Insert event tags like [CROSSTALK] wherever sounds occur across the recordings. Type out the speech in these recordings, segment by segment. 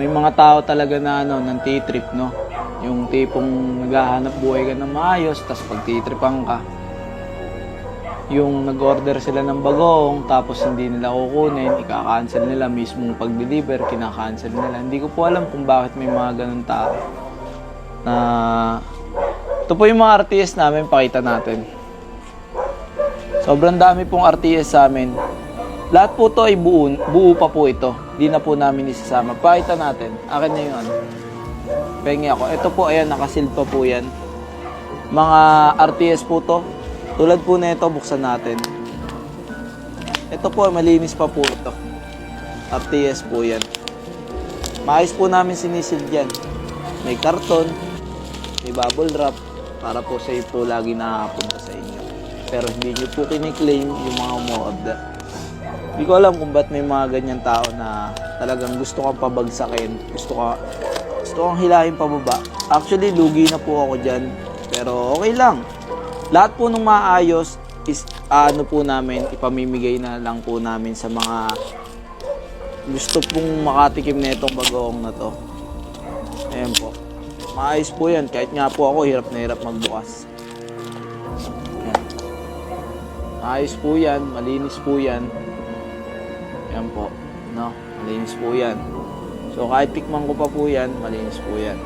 May mga tao talaga na ano, ng trip no? Yung tipong naghahanap buhay ka ng maayos, tapos pag titripan ka, yung nag-order sila ng bagong, tapos hindi nila kukunin, ika-cancel nila mismong pag-deliver, kina-cancel nila. Hindi ko po alam kung bakit may mga ganun tao. Na, ito po yung mga RTS namin, pakita natin. Sobrang dami pong RTS sa amin. Lahat po to ay buo, buo pa po ito. Di na po namin isasama. Pakita natin. Akin na yung ano. Pengi ako. Ito po, ayan, nakasil pa po yan. Mga RTS po to. Tulad po na ito, buksan natin. Ito po, malinis pa po ito. RTS po yan. Maayos po namin sinisil yan. May karton, may bubble wrap, para po sa po lagi nakapunta sa inyo. Pero hindi nyo po kiniklaim yung mga umu-order. Hindi ko alam kung ba't may mga ganyan tao na talagang gusto kang pabagsakin, gusto ka gusto kang hilahin pababa. Actually, lugi na po ako dyan. Pero okay lang. Lahat po nung maayos is ano po namin, ipamimigay na lang po namin sa mga gusto pong makatikim na itong bagoong na to. Ayan po. Maayos po yan. Kahit nga po ako, hirap na hirap magbukas. Ayan. Maayos po yan. Malinis po yan. Ayan po. No? Malinis po yan. So kahit tikman ko pa po yan, malinis po yan.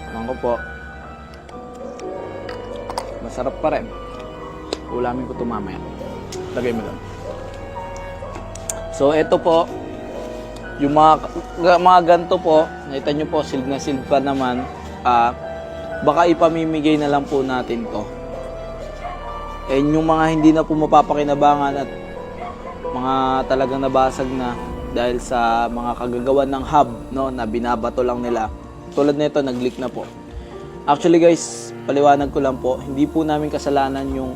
Tikman ko po. Masarap pa rin. Ulamin ko ito mamaya. Lagay mo lang. So, ito po, yung mga, ga- mga ganito po, nakita nyo po, silb na silb pa naman, ah, baka ipamimigay na lang po natin to. And yung mga hindi na po mapapakinabangan at mga talagang nabasag na dahil sa mga kagagawan ng hub no, na binabato lang nila. Tulad nito, nag-leak na po. Actually guys, paliwanag ko lang po, hindi po namin kasalanan yung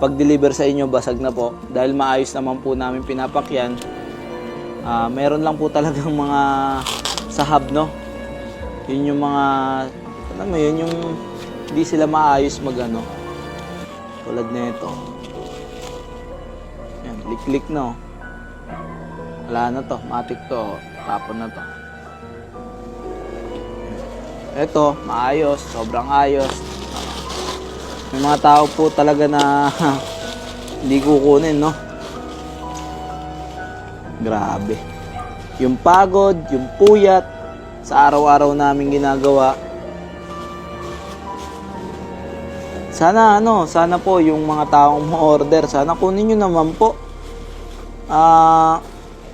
pag-deliver sa inyo basag na po dahil maayos naman po namin pinapakyan. Ah, meron lang po [LAUGHS] talagang mga sa hub, no? Yun yung mga, alam mo yun, yung hindi sila maayos mag ano. Tulad na ito. Yan, lik-lik na oh. Wala na to, matik to, tapon na to. Ito, maayos, sobrang ayos. May mga tao po talaga na [LAUGHS] hindi kukunin, no? Grabe. Yung pagod, yung puyat, sa araw-araw namin ginagawa. Sana ano, sana po yung mga taong order, sana kunin nyo naman po. Ah,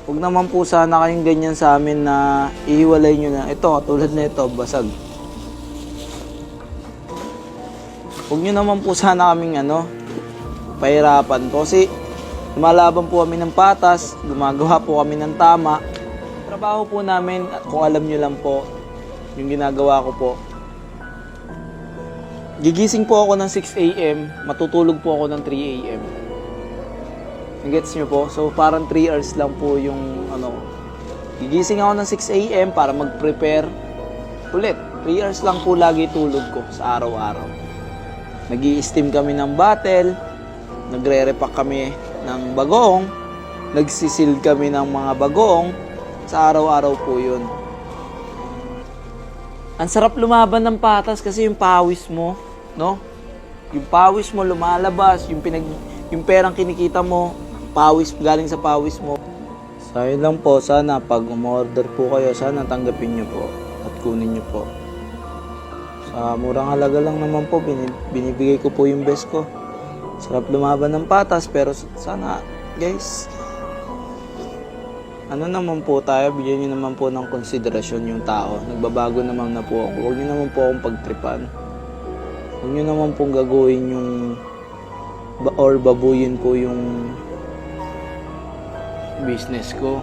Huwag naman po sana kayong ganyan sa amin na ihiwalay nyo na. Ito, tulad na ito, basag. Huwag nyo naman po sana kaming ano, pahirapan po. Kasi lumalaban po kami ng patas, gumagawa po kami ng tama. Trabaho po namin, at kung alam nyo lang po, yung ginagawa ko po. Gigising po ako ng 6 a.m., matutulog po ako ng 3 a.m. Gets nyo po? So, parang 3 hours lang po yung ano. Gigising ako ng 6 a.m. para mag-prepare. Ulit, 3 hours lang po lagi tulog ko sa araw-araw. nag steam kami ng bottle, nagre-repack kami ng bagong, nagsisil kami ng mga bagong, sa araw-araw po yun. Ang sarap lumaban ng patas kasi yung pawis mo, no? Yung pawis mo lumalabas, yung pinag yung perang kinikita mo, pawis galing sa pawis mo. Yun lang po, sana pag umorder po kayo, sana tanggapin nyo po at kunin nyo po. Sa murang halaga lang naman po, bini- binibigay ko po yung best ko. Sarap lumaban ng patas, pero sana, guys, ano naman po tayo, bigyan nyo naman po ng konsiderasyon yung tao. Nagbabago naman na po ako. Huwag nyo naman po akong pagtripan. Huwag nyo naman pong gagawin yung or babuyin po yung business ko.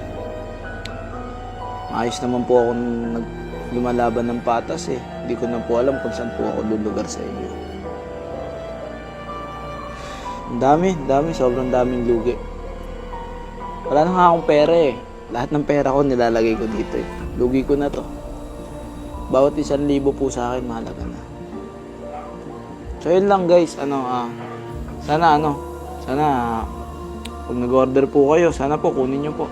Ayos naman po ako nag lumalaban ng patas eh. Hindi ko na po alam kung saan po ako lulugar sa inyo. Ang dami, dami, sobrang daming lugi. Wala na nga akong pera eh. Lahat ng pera ko nilalagay ko dito eh. Lugi ko na to. Bawat isang libo po sa akin, mahalaga na. So yun lang guys, ano, ah, sana ano, Sana, pag nag-order po kayo, sana po kunin nyo po.